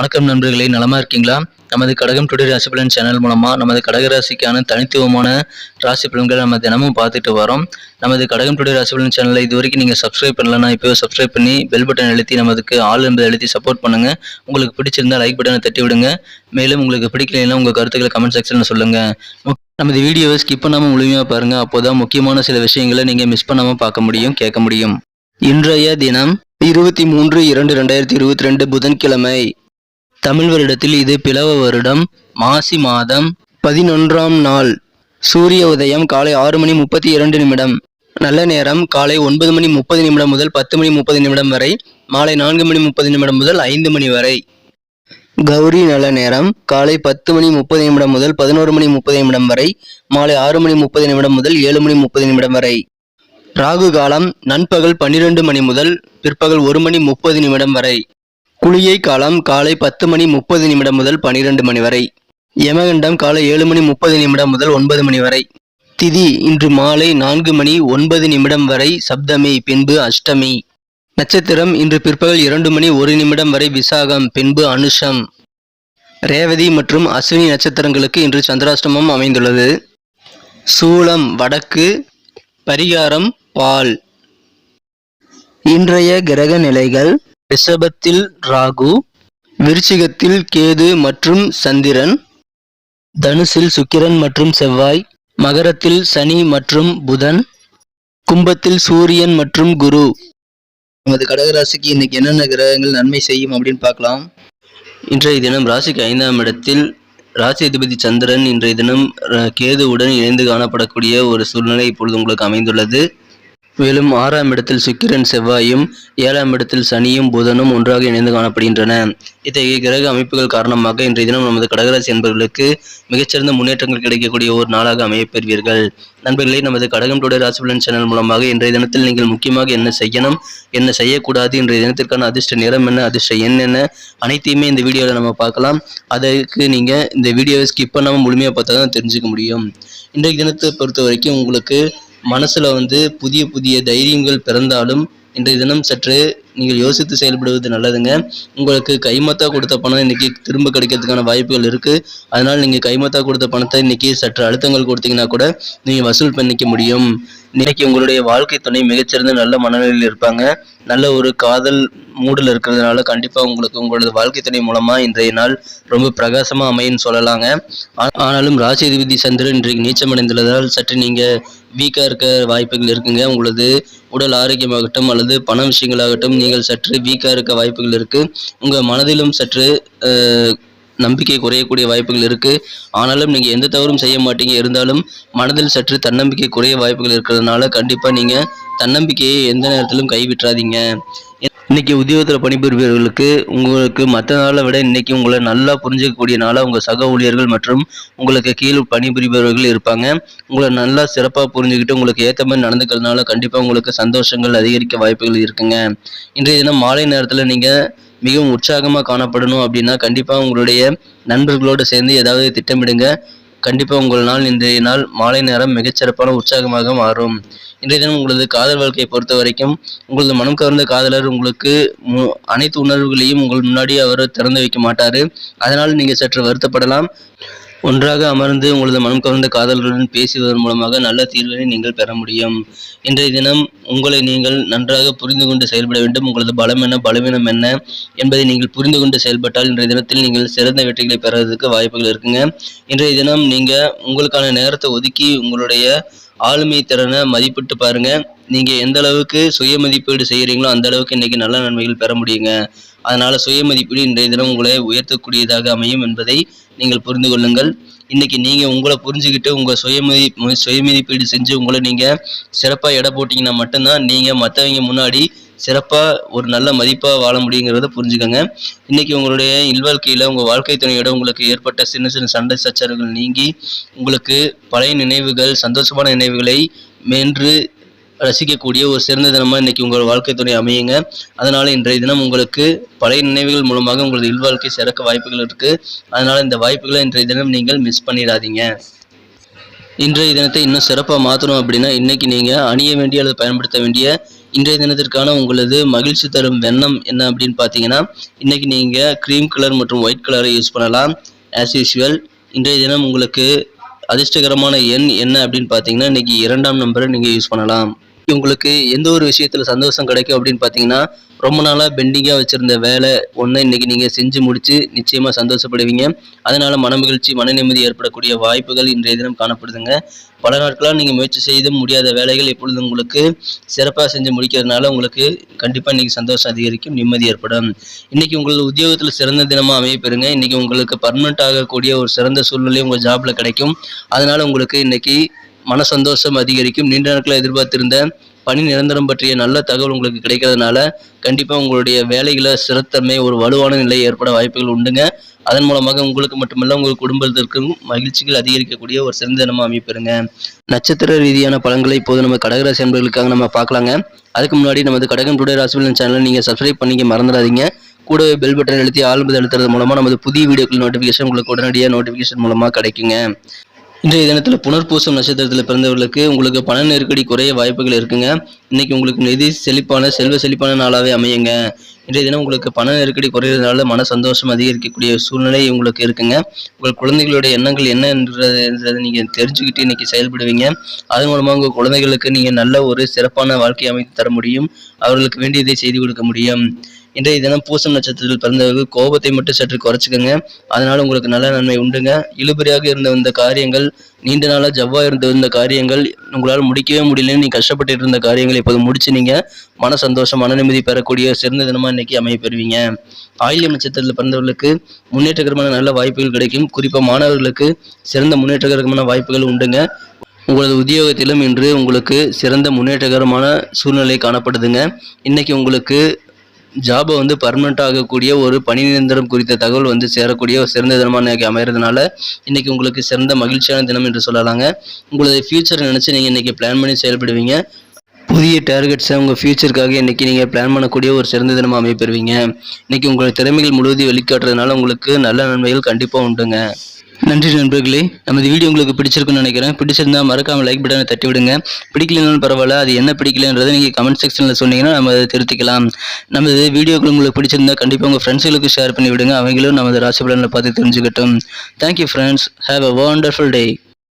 வணக்கம் நண்பர்களே நலமா இருக்கீங்களா? நமது கடகம் டுடே ராசி பலன் சேனல் மூலமா நமது கடக ராசிக்கான தனித்துவமான ராசி பலன்களை நம்ம தினமும் பார்த்துட்டு வரோம். நமது கடகம் டுடே ராசி பலன் சேனலை இது வரைக்கும் நீங்கள் சப்ஸ்கிரைப் பண்ணலன்னா இப்போ சப்ஸ்கிரைப் பண்ணி பெல் பட்டன் அழுத்தி நமதுக்கு ஆள் என்பதை அழுத்தி சப்போர்ட் பண்ணுங்க. உங்களுக்கு பிடிச்சிருந்தால் லைக் பட்டனை தட்டி விடுங்க. மேலும் உங்களுக்கு பிடிக்கலைன்னா உங்கள் கருத்துக்களை கமெண்ட் செக்ஷனில் சொல்லுங்க. நமது வீடியோவை ஸ்கிப் பண்ணாமல் முழுமையாக பாருங்கள் அப்போதான் முக்கியமான சில விஷயங்களை நீங்கள் மிஸ் பண்ணாமல் பார்க்க முடியும் கேட்க முடியும். இன்றைய தினம் இருபத்தி மூன்று இரண்டு ரெண்டாயிரத்தி இருபத்தி ரெண்டு புதன்கிழமை. தமிழ் வருடத்தில் இது பிளவ வருடம் மாசி மாதம் பதினொன்றாம் நாள். சூரிய உதயம் காலை ஆறு மணி முப்பத்தி இரண்டு நிமிடம். நல்ல நேரம் காலை ஒன்பது மணி முப்பது நிமிடம் முதல் பத்து மணி முப்பது நிமிடம் வரை மாலை நான்கு மணி முப்பது நிமிடம் முதல் ஐந்து மணி வரை. கௌரி நல்ல நேரம் காலை பத்து மணி முப்பது நிமிடம் முதல் பதினோரு மணி முப்பது நிமிடம் வரை மாலை ஆறு மணி முப்பது நிமிடம் முதல் ஏழு மணி முப்பது நிமிடம் வரை. ராகு காலம் நண்பகல் பன்னிரண்டு மணி முதல் பிற்பகல் ஒரு மணி முப்பது நிமிடம் வரை. குளிகை காலம் காலை பத்து மணி முப்பது நிமிடம் முதல் பனிரெண்டு மணி வரை. யமகண்டம் காலை ஏழு மணி முப்பது நிமிடம் முதல் ஒன்பது மணி வரை. திதி இன்று மாலை நான்கு மணி ஒன்பது நிமிடம் வரை சப்தமி பின்பு அஷ்டமி. நட்சத்திரம் இன்று பிற்பகல் இரண்டு மணி ஒரு நிமிடம் வரை விசாகம் பின்பு அனுஷம். ரேவதி மற்றும் அஸ்வினி நட்சத்திரங்களுக்கு இன்று சந்திராஷ்டமம் அமைந்துள்ளது. சூலம் வடக்கு. பரிகாரம் பால். இன்றைய கிரக நிலைகள். ரிஷபத்தில் ராகு விருச்சிகத்தில் கேது மற்றும் சந்திரன் தனுசில் சுக்கிரன் மற்றும் செவ்வாய் மகரத்தில் சனி மற்றும் புதன் கும்பத்தில் சூரியன் மற்றும் குரு. நமது கடகராசிக்கு இன்னைக்கு என்னென்ன கிரகங்கள் நன்மை செய்யும் அப்படின்னு பார்க்கலாம். இன்றைய தினம் ராசிக்கு ஐந்தாம் இடத்தில் ராசி அதிபதி சந்திரன் இன்றைய தினம் கேதுவுடன் இணைந்து காணப்படக்கூடிய ஒரு சூழ்நிலை இப்பொழுது உங்களுக்கு அமைந்துள்ளது. மேலும் ஆறாம் இடத்தில் சுக்கிரன் செவ்வாயும் ஏழாம் இடத்தில் சனியும் புதனும் ஒன்றாக இணைந்து காணப்படுகின்றன. இத்தகைய கிரக அமைப்புகள் காரணமாக இன்றைய தினம் நமது கடகராசி என்பவர்களுக்கு மிகச்சிறந்த முன்னேற்றங்கள் கிடைக்கக்கூடிய ஒரு நாளாக அமையப்பெறுவீர்கள். நண்பர்களே நமது கடகம் டுடே ராசிபலன் சேனல் மூலமாக இன்றைய தினத்தில் நீங்கள் முக்கியமாக என்ன செய்யணும் என்ன செய்யக்கூடாது இன்றைய தினத்திற்கான அதிர்ஷ்ட நிறம் என்ன அதிர்ஷ்ட எண் என்ன அனைத்தையுமே இந்த வீடியோவில் நம்ம பார்க்கலாம். அதற்கு நீங்கள் இந்த வீடியோவை ஸ்கிப் பண்ணாமல் முழுமையாக பார்த்தா தான் தெரிஞ்சுக்க முடியும். இன்றைய தினத்தை பொறுத்த வரைக்கும் உங்களுக்கு மனசில் வந்து புதிய புதிய தைரியங்கள் பிறந்தாலும் இன்றைய தினம் சற்று நீங்கள் யோசித்து செயல்படுவது நல்லதுங்க. உங்களுக்கு கைமத்தா கொடுத்த பணம் இன்னைக்கு திரும்ப கிடைக்கிறதுக்கான வாய்ப்புகள் இருக்குது அதனால் நீங்கள் கைமத்தா கொடுத்த பணத்தை இன்னைக்கு சற்று அழுத்தங்கள் கொடுத்தீங்கன்னா கூட நீங்கள் வசூல் பண்ணிக்க முடியும். இன்னைக்கு உங்களுடைய வாழ்க்கை துணை மிகச்சிறந்த நல்ல மனநிலையில் இருப்பாங்க. நல்ல ஒரு காதல் மூடில் இருக்கிறதுனால கண்டிப்பாக உங்களுக்கு உங்களது வாழ்க்கை துணை மூலமாக இன்றைய நாள் ரொம்ப பிரகாசமாக அமையன்னு சொல்லலாங்க. ஆ- ஆனாலும் ராசிதிபதி சந்திரன் இன்றைக்கு நீச்சமடைந்துள்ளதால் சற்று நீங்கள் வீக்காக இருக்க வாய்ப்புகள் இருக்குங்க. உங்களது உடல் ஆரோக்கியமாகட்டும் அல்லது பண விஷயங்களாகட்டும் நீங்கள் சற்று வீக்கா இருக்க வாய்ப்புகள் இருக்கு. உங்க மனதிலும் சற்று நம்பிக்கை குறையக்கூடிய வாய்ப்புகள் இருக்கு. ஆனாலும் நீங்க எந்த தவறும் செய்ய மாட்டீங்க. இருந்தாலும் மனதில் சற்று தன்னம்பிக்கை குறைய வாய்ப்புகள் இருக்கிறதுனால கண்டிப்பா நீங்க தன்னம்பிக்கையை எந்த நேரத்திலும் கைவிட்டுறாதீங்க. இன்றைக்கி உத்தியோகத்தில் பணிபுரிபவர்களுக்கு உங்களுக்கு மற்ற நாளை விட இன்றைக்கி உங்களை நல்லா புரிஞ்சிக்கக்கூடிய நாளாக உங்கள் சக ஊழியர்கள் மற்றும் உங்களுக்கு கீழ் பணிபுரிபவர்கள் இருப்பாங்க. உங்களை நல்லா சிறப்பாக புரிஞ்சுக்கிட்டு உங்களுக்கு ஏற்ற மாதிரி நடந்துக்கிறதுனால கண்டிப்பாக உங்களுக்கு சந்தோஷங்கள் அதிகரிக்க வாய்ப்புகள் இருக்குங்க. இன்றைய தினம் மாலை நேரத்தில் நீங்கள் மிகவும் உற்சாகமாக காணப்படணும் அப்படின்னா கண்டிப்பாக உங்களுடைய நண்பர்களோடு சேர்ந்து ஏதாவது திட்டமிடுங்க. கண்டிப்பாக உங்கள் நாள் இன்றைய நாள் மாலை நேரம் மிகச்சிறப்பான உற்சாகமாக மாறும். இன்றைய தினம் உங்களது காதல் வாழ்க்கையை பொறுத்த வரைக்கும் உங்களது மனம் கவர்ந்த காதலர் உங்களுக்கு மு- அனைத்து உணர்வுகளையும் உங்கள் முன்னாடி அவர் திறந்து வைக்க மாட்டார். அதனால் நீங்கள் சற்று வருத்தப்படலாம். ஒன்றாக அமர்ந்து உங்களது மனம் கவர்ந்த காதலருடன் பேசுவதன் மூலமாக நல்ல தீர்வினை நீங்கள் பெற முடியும். இன்றைய தினம் உங்களை நீங்கள் நன்றாக புரிந்து கொண்டு செயல்பட வேண்டும். உங்களது பலம் என்ன பலவீனம் என்ன என்பதை நீங்கள் புரிந்து கொண்டு செயல்பட்டால் இன்றைய தினத்தில் நீங்கள் சிறந்த வெற்றிகளை பெறுவதற்கு வாய்ப்புகள் இருக்குங்க. இன்றைய தினம் நீங்கள் உங்களுக்கான நேரத்தை ஒதுக்கி உங்களுடைய ஆளுமை திறனை மதிப்பிட்டு பாருங்கள் நீங்கள் எந்த அளவுக்கு சுய மதிப்பீடு செய்கிறீங்களோ அந்த அளவுக்கு இன்றைக்கி நல்ல நன்மைகள் பெற முடியுங்க. அதனால் சுய மதிப்பீடு இன்றைய தினம் உங்களை உயர்த்தக்கூடியதாக அமையும் என்பதை நீங்கள் புரிந்து கொள்ளுங்கள். இன்றைக்கி நீங்கள் உங்களை புரிஞ்சுக்கிட்டு உங்கள் சுயமதி சுய மதிப்பீடு செஞ்சு உங்களை நீங்கள் சிறப்பாக எடை போட்டிங்கன்னா மட்டும்தான் நீங்கள் மற்றவங்க முன்னாடி சிறப்பாக ஒரு நல்ல மதிப்பாக வாழ முடியுங்கிறத புரிஞ்சுக்கோங்க. இன்றைக்கி உங்களுடைய இல்வாழ்க்கையில் உங்கள் வாழ்க்கை துணையோட உங்களுக்கு ஏற்பட்ட சின்ன சின்ன சண்டை சச்சரவுகள் நீங்கி உங்களுக்கு பழைய நினைவுகள் சந்தோஷமான நினைவுகளை மென்று ரசிக்கக்கூடிய ஒரு சிறந்த தினமாக இன்னைக்கு உங்கள் வாழ்க்கை துணை அமையுங்க. அதனால் இன்றைய தினம் உங்களுக்கு பழைய நினைவுகள் மூலமாக உங்களது இல்வாழ்க்கை சிறக்க வாய்ப்புகள் இருக்குது அதனால் இந்த வாய்ப்புகளை இன்றைய தினம் நீங்கள் மிஸ் பண்ணிடாதீங்க. இன்றைய தினத்தை இன்னும் சிறப்பாக மாற்றணும் அப்படின்னா இன்றைக்கி நீங்கள் அணிய வேண்டிய அல்லது பயன்படுத்த வேண்டிய இன்றைய தினத்திற்கான உங்களது மகிழ்ச்சி தரும் வெண்ணம் என்ன அப்படின்னு பார்த்தீங்கன்னா இன்றைக்கி நீங்கள் க்ரீம் கலர் மற்றும் ஒயிட் கலரை யூஸ் பண்ணலாம். ஆஸ் யூஸ்வல் இன்றைய தினம் உங்களுக்கு அதிர்ஷ்டகரமான எண் என்ன அப்படின்னு பார்த்தீங்கன்னா இன்றைக்கி இரண்டாம் நம்பரை நீங்கள் யூஸ் பண்ணலாம். உங்களுக்கு எந்த ஒரு விஷயத்தில் சந்தோஷம் கிடைக்கும் அப்படின்னு பார்த்தீங்கன்னா ரொம்ப நாளாக பெண்டிங்காக வச்சுருந்த வேலை ஒன்று இன்னைக்கு நீங்கள் செஞ்சு முடித்து நிச்சயமாக சந்தோஷப்படுவீங்க. அதனால் மன மகிழ்ச்சி மன நிம்மதி ஏற்படக்கூடிய வாய்ப்புகள் இன்றைய தினம் காணப்படுதுங்க. பல நாட்களாக நீங்கள் முயற்சி செய்தும் முடியாத வேலைகள் எப்பொழுது உங்களுக்கு சிறப்பாக செஞ்சு முடிக்கிறதுனால உங்களுக்கு கண்டிப்பாக இன்றைக்கி சந்தோஷம் அதிகரிக்கும் நிம்மதி ஏற்படும். இன்றைக்கி உங்கள் உத்தியோகத்தில் சிறந்த தினமாக அமைய பெறுங்க இன்றைக்கி உங்களுக்கு பர்மனெண்ட் ஆகக்கூடிய ஒரு சிறந்த சூழ்நிலை உங்கள் ஜாப்பில் கிடைக்கும். அதனால் உங்களுக்கு இன்றைக்கி மன சந்தோஷம் அதிகரிக்கும். நீண்ட நாட்களாக எதிர்பார்த்திருந்த பணி நிரந்தரம் பற்றிய நல்ல தகவல் உங்களுக்கு கிடைக்கிறதுனால கண்டிப்பாக உங்களுடைய வேலைகளை சிறத்தன்மை ஒரு வலுவான நிலை ஏற்பட வாய்ப்புகள் உண்டுங்க. அதன் மூலமாக உங்களுக்கு மட்டுமல்ல உங்கள் குடும்பத்திற்கும் மகிழ்ச்சிகள் அதிகரிக்கக்கூடிய ஒரு சிறந்த தினமாக அமைப்பெறுங்க நட்சத்திர ரீதியான பலன்களை இப்போது நம்ம கடகராசி அன்பர்களுக்காக நம்ம பார்க்கலாங்க. அதுக்கு முன்னாடி நமது கடகம் டுடே ராசிபலன் சேனலை நீங்கள் சப்ஸ்கிரைப் பண்ணிக்க மறந்துடாதீங்க. கூடவே பெல் பட்டன் அழுத்தி ஆல்பது அழுத்துறது மூலமாக நமது புதிய வீடியோக்கள் நோட்டிஃபிகேஷன் உங்களுக்கு உடனடியாக நோட்டிஃபிகேஷன் மூலமாக கிடைக்குங்க. இன்றைய தினத்தில் புனர்பூசம் நட்சத்திரத்தில் பிறந்தவர்களுக்கு உங்களுக்கு பண நெருக்கடி குறைய வாய்ப்புகள் இருக்குங்க. இன்னைக்கு உங்களுக்கு நிதி செழிப்பான செல்வ செழிப்பான நாளாகவே அமையுங்க. இன்றைய தினம் உங்களுக்கு பண நெருக்கடி குறையிறதுனால மன சந்தோஷம் அதிகரிக்கக்கூடிய சூழ்நிலை உங்களுக்கு இருக்குங்க. உங்கள் குழந்தைகளுடைய எண்ணங்கள் என்ன என்றதை நீங்கள் தெரிஞ்சுக்கிட்டு இன்னைக்கு செயல்படுவீங்க. அதன் மூலமாக உங்கள் குழந்தைகளுக்கு நீங்கள் நல்ல ஒரு சிறப்பான வாழ்க்கை அமைத்து தர முடியும். அவர்களுக்கு வேண்டியதை செய்து கொடுக்க முடியும். இன்றைய தினம் பூசம் நட்சத்திரத்தில் பிறந்தவர்கள் கோபத்தை மட்டும் சற்று குறைச்சிக்கோங்க. அதனால உங்களுக்கு நல்ல நன்மை உண்டுங்க. இழுபறியாக இருந்த வந்த காரியங்கள் நீண்ட நாளாக ஜவ்வாக இருந்த காரியங்கள் உங்களால் முடிக்கவே முடியலன்னு நீ கஷ்டப்பட்டு இருந்த காரியங்கள் இப்போது முடிச்சு நீங்க மன சந்தோஷம் மன நிம்மதி பெறக்கூடிய சிறந்த தினமாக இன்னைக்கு அமைய பெறுவீங்க. ஆயில்யம் நட்சத்திரத்தில் பிறந்தவர்களுக்கு முன்னேற்றகரமான நல்ல வாய்ப்புகள் கிடைக்கும். குறிப்பாக மாணவர்களுக்கு சிறந்த முன்னேற்றகரமான வாய்ப்புகள் உண்டுங்க. உங்களது உத்தியோகத்திலும் இன்று உங்களுக்கு சிறந்த முன்னேற்றகரமான சூழ்நிலை காணப்படுதுங்க. இன்னைக்கு உங்களுக்கு ஜாபை வந்து பர்மனெண்ட் ஆகக்கூடிய ஒரு பணி நிரந்தரம் குறித்த தகவல் வந்து சேரக்கூடிய ஒரு சிறந்த தினமாக அமைகிறதுனால இன்றைக்கி உங்களுக்கு சிறந்த மகிழ்ச்சியான தினம் என்று சொல்லலாங்க. உங்களது ஃபியூச்சரை நினச்சி நீங்கள் இன்றைக்கி பிளான் பண்ணி செயல்படுவீங்க. புதிய டார்கெட்ஸை உங்கள் ஃபியூச்சருக்காக இன்றைக்கி நீங்கள் பிளான் பண்ணக்கூடிய ஒரு சிறந்த தினமாக அமைப்பெறுவீங்க. இன்றைக்கி உங்களுடைய திறமைகள் முழுவதும் வெளிக்காட்டுறதுனால உங்களுக்கு நல்ல நன்மைகள் கண்டிப்பாக உண்டுங்க. நன்றி நண்பர்களே. நமது வீடியோ உங்களுக்கு பிடிச்சிருக்குன்னு நினைக்கிறேன். பிடிச்சிருந்தா மறக்காமல் லைக் பட்டனை தட்டி விடுங்க. பிடிக்கலனாலும் பரவாயில்ல அது என்ன பிடிக்கலன்றதை நீங்கள் கமெண்ட் செக்ஷனில் சொன்னீங்கன்னா நம்ம அதை திருத்திக்கலாம். நமது வீடியோக்கள் உங்களுக்கு பிடிச்சிருந்தா கண்டிப்பாக உங்கள் ஃப்ரெண்ட்ஸுகளுக்கு ஷேர் பண்ணி விடுங்க. அவங்களும் நமது ராசி பலனில் பார்த்து தெரிஞ்சுக்கட்டும். Thank you friends have a wonderful day